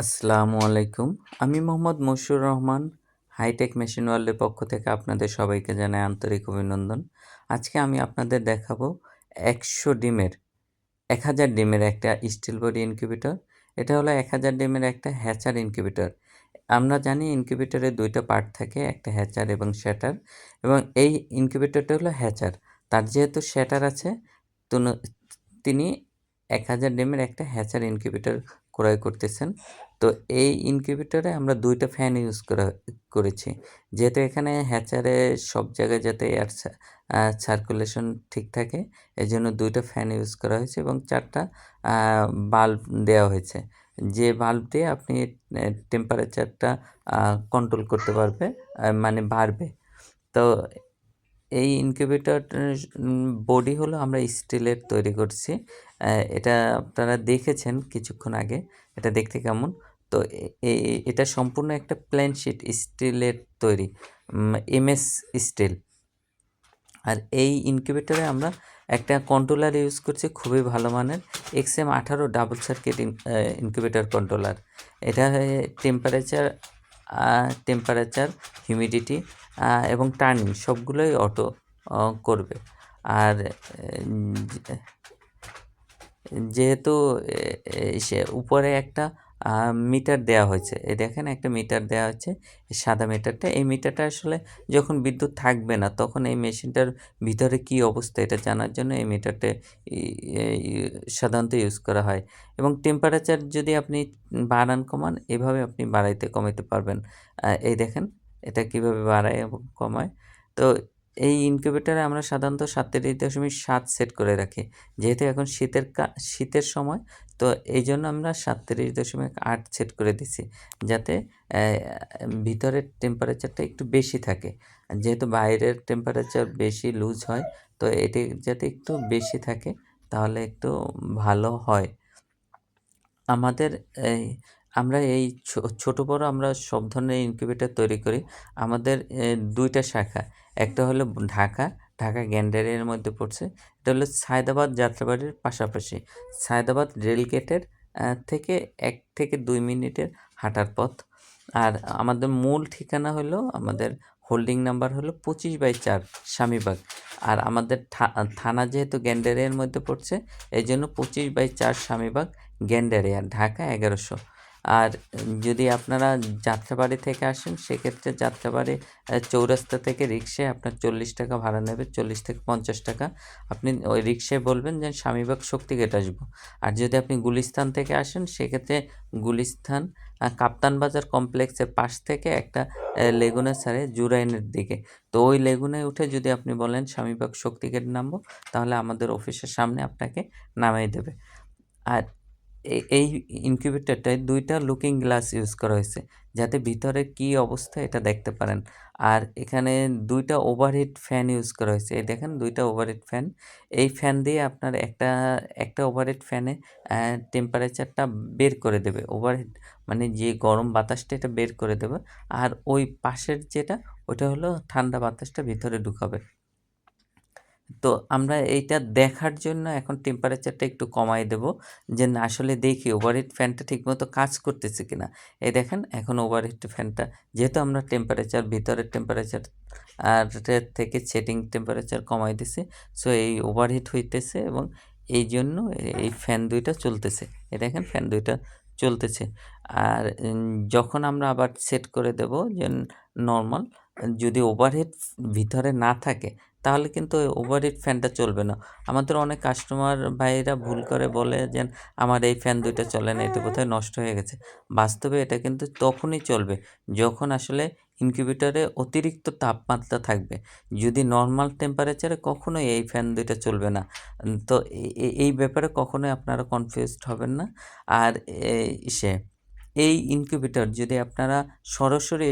আসসালামু আলাইকুম। আমি Mohammad Mashiur Rahman, hi tech machine ওয়ার্ল্ডের পক্ষ থেকে আপনাদের সবাইকে জানাই আন্তরিক অভিনন্দন। আজকে আমি আপনাদের দেখাবো একশো ডিমের, এক হাজার ডিমের একটা স্টিল বডি ইনকিউবেটর এটা হলো এক হাজার ডিমের একটা হ্যাচার ইনকিউবেটর আমরা জানি ইনকিউবেটরে দুইটা পার্ট থাকে, একটা হ্যাচার এবং শ্যাটার এবং এই ইনকিউবেটরটা হলো হ্যাচার তার যেহেতু শ্যাটার আছে তিনি এক হাজার ডিমের একটা হ্যাচার ইনকিউবেটর ক্রয় করতেছেন। তো এই ইনকিউবেটরে আমরা দুইটা ফ্যান ইউজ করা, করেছি। যেহেতু এখানে হ্যাচারে সব জায়গায় যাতে এয়ার সার্কুলেশন ঠিক থাকে এই জন্য দুইটা ফ্যান ইউজ করা হয়েছে এবং চারটা বাল্ব দেওয়া হয়েছে। যে বাল্ব দিয়ে আপনি টেম্পারেচারটা কন্ট্রোল করতে পারবে মানে বাড়বে। তো এই ইনকিউবেটর বডি হলো আমরা স্টিলের তৈরি করছি। এটা আপনারা দেখেছেন কিছুক্ষণ আগে। এটা দেখতে কেমন? তো এটা সম্পূর্ণ একটা প্লেন শিট স্টিলের তৈরি এমএস স্টিল আর এই ইনকিউবেটরে আমরা একটা কন্ট্রোলার ইউজ করছি, খুবই ভালো মানের। এক্স এম আঠারো ডাবল সার্কিট ইনকিউবেটর কন্ট্রোলার এটা টেম্পারেচার টেম্পারেচার হিউমিডিটি এবং টার্নিং সবগুলোই অটো করবে। আর যেহেতু সে উপরে একটা মিটার দেওয়া হয়েছে। এই দেখেন একটা মিটার দেওয়া হচ্ছে সাদা মিটারটা। এই মিটারটা আসলে যখন বিদ্যুৎ থাকবে না, তখন এই মেশিনটার ভিতরে কি অবস্থা এটা জানার জন্য এই মিটারটা সাধারণত ইউজ করা হয়। এবং টেম্পারেচার যদি আপনি বাড়ান, কমান, এভাবে আপনি বাড়াইতে, কমাইতে পারবেন। এই দেখেন, এটা কীভাবে বাড়ায় এবং কমায়। তো এই ইনকিউবেটারে আমরা সাধারণত সাতত্রিশ দশমিক সাত সেট করে রাখি। যেহেতু এখন শীতের শীতের সময়, তো এই জন্য আমরা সাতত্রিশ দশমিক আট সেট করে দিছি, যাতে ভিতরের টেম্পারেচারটা একটু বেশি থাকে। যেহেতু বাইরের টেম্পারেচার বেশি লুজ হয়, তো এটি যাতে একটু বেশি থাকে, তাহলে একটু ভালো হয়। আমাদের এই আমরা এই ছোট বড় আমরা সব ধরনের ইনকিউবেটর তৈরি করি। আমাদের দুইটা শাখা। একটা হলো ঢাকা ঢাকা গ্যান্ডারিয়ার মধ্যে পড়ছে। এটা হলো সায়দাবাদ যাত্রাবাড়ির পাশাপাশি। সায়দাবাদ রেলগেটের থেকে এক থেকে দুই মিনিটের হাঁটার পথ। আর আমাদের মূল ঠিকানা হলো, আমাদের হোল্ডিং নাম্বার হলো পঁচিশ বাই চার স্বামীবাগ। আর আমাদের থানা যেহেতু গ্যান্ডারিয়ার মধ্যে পড়ছে এই জন্য পঁচিশ বাই চার স্বামীবাগ গ্যান্ডারিয়া, ঢাকা এগারোশো। আর যদি আপনারা যাত্রাবাড়ি থেকে আসেন, সেক্ষেত্রে যাত্রাবাড়ি চৌরাস্তা থেকে রিক্সায় আপনার চল্লিশ টাকা ভাড়া নেবে, চল্লিশ থেকে পঞ্চাশ টাকা। আপনি ওই রিক্সায় বলবেন যে, স্বামীবাগ শক্তিগেট আসব। আর যদি আপনি গুলিস্তান থেকে আসেন, সেক্ষেত্রে গুলিস্তান কাপ্তান বাজার কমপ্লেক্সের পাশ থেকে একটা লেগুনে ছাড়ে জুরাইনের দিকে। তো ওই লেগুনে উঠে যদি আপনি বলেন, স্বামীবাগ শক্তিগেট নামবো, তাহলে আমাদের অফিসের সামনে আপনাকে নামিয়ে দেবে। আর এই ইনকিউবেটরটায় দুইটা লুকিং গ্লাস ইউজ করা হয়েছে, যাতে ভিতরে কি অবস্থা এটা দেখতে পারেন। আর এখানে দুইটা ওভারহিট ফ্যান ইউজ করা হয়েছে, এই দেখেন দুইটা ওভারহিট ফ্যান এই ফ্যান দিয়ে আপনার একটা একটা ওভারহিট ফ্যানে টেম্পারেচারটা বের করে দেবে ওভারহিট মানে যে গরম বাতাসটা এটা বের করে দেবে। আর ওই পাশের যেটা ওটা হলো ঠান্ডা বাতাসটা ভিতরে ঢুকাবে। তো আমরা এইটা দেখার জন্য এখন টেম্পারেচারটা একটু কমাই দেব, যে না, আসলে দেখি ওভারহিট ফ্যানটা ঠিকমতো কাজ করতেছে কিনা। এই দেখেন, এখন ওভারহিট ফ্যানটা যেহেতু আমরা টেম্পারেচার ভিতরের টেম্পারেচার আর থেকে সেটিং টেম্পারেচার কমাই দিছি সো এই ওভারহিট হইতেছে এবং এই জন্য এই ফ্যান দুইটা চলতেছে। এই দেখেন ফ্যান দুইটা চলতেছে। আর যখন আমরা আবার সেট করে দেব যে নর্মাল যদি ওভারহেড ভিতরে না থাকে তাহলে কিন্তু ওভারহিট ফ্যানটা চলবে না। আমাদের অনেক কাস্টমার ভাইরা ভুল করে বলে যে, আমার এই ফ্যান দুইটা চলে না, এটা কোথায় নষ্ট হয়ে গেছে। বাস্তবে এটা কিন্তু তখনই চলবে যখন আসলে ইনকিউবেটরে অতিরিক্ত তাপমাত্রা থাকবে। যদি নর্মাল টেম্পারেচারে কখনোই এই ফ্যান দুইটা চলবে না। তো এই ব্যাপারে কখনোই আপনারা কনফিউজড হবেন না। আর সে, এই ইনকিউবেটর যদি আপনারা সরাসরি